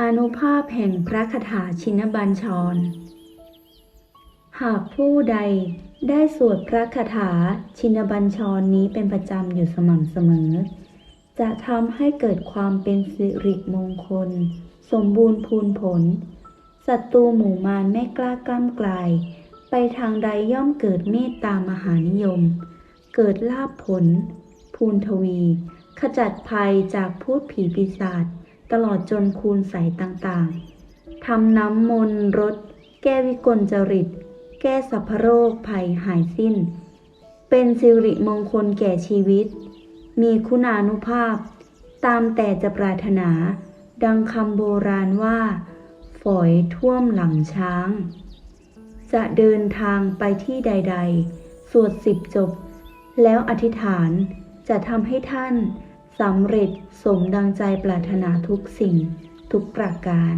อนุภาพแห่งพระคาถาชินบัญชร หากผู้ใดได้สวดพระคาถาชินบัญชรนี้เป็นประจำอยู่สม่ำเสมอ จะทำให้เกิดความเป็นสิริมงคล สมบูรณ์พูนผลศัตรูหมู่มารไม่กล้ากล้ำกลาย ไปทางใดย่อมเกิดเมตตามหานิยม เกิดลาภผล ภูนทวี ขจัดภัยจากพูดผีปีศาจ ตลอดจนคูณใสต่างๆ ทำน้ำมนต์รดแก้วิกลจริต แก้สัพพโรคภัยหายสิ้น เป็นสิริมงคลแก่ชีวิต มีคุณานุภาพ ตามแต่จะปรารถนา ดังคำโบราณว่า ฝอยท่วมหลังช้าง จะเดินทางไปที่ใด ๆ สวดสิบจบ แล้วอธิษฐานจะทำให้ท่าน สำเร็จสมดังใจปรารถนาทุกสิ่งทุกประการ